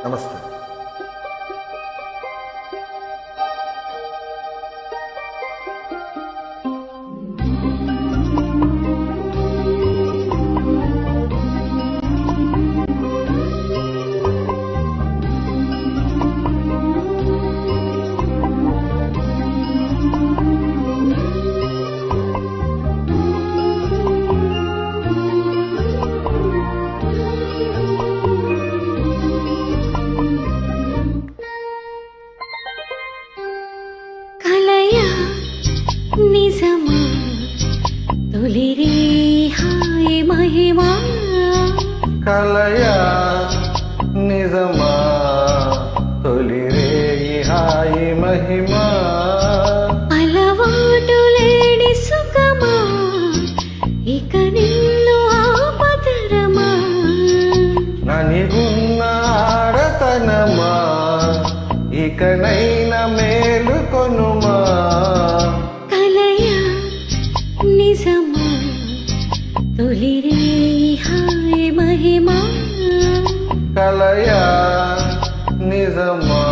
ನಮಸ್ತೆ తొలిరే హాయ్ మహిమా. కలయా నిజమా? తొలి రేయి హాయి మహిమా. అలవాటు లేని సుఖమా? ఇక నిన్ను ఆపదరమా? ననిగున్న ఆడతనమా? ఇకనైన మేలుకొనుమా కలయా నిజమా?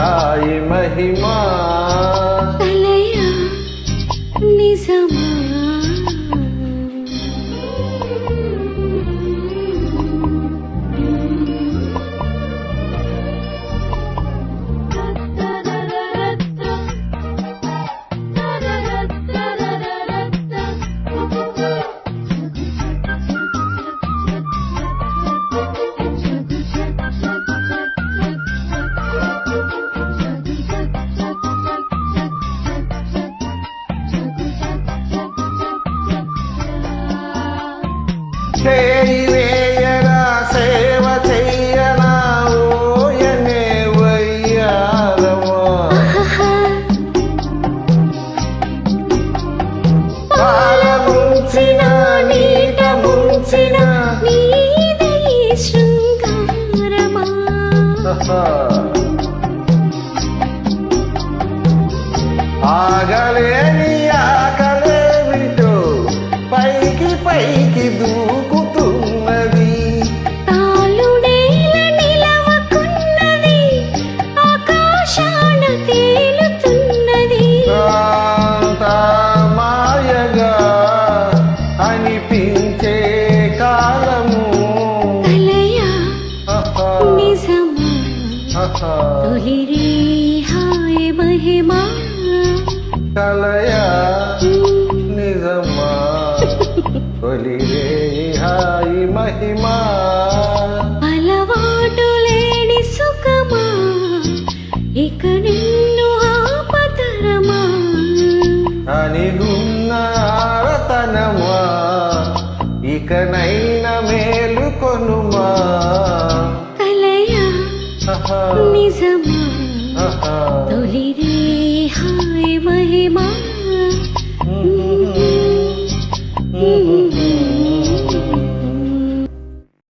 महिमा। చేయి వేయరా సేవ చెయ్యనా ఓయనే వయ్యారమా. పాల ముంచిన నీట ముంచిన నీదే శృంగారమా. ఆగలేని హాయ్ మహిమా. కలయా నిజమా. తొలి రేయి హాయి మహిమా. అలవాటు లేని సుఖమా. ఇక నిన్ను ఆపదరమా. అనిగున్న ఆడతనమా ఇకనైన మేలుకొనుమా కలయా ఆహా, నిజమా. తొలిరే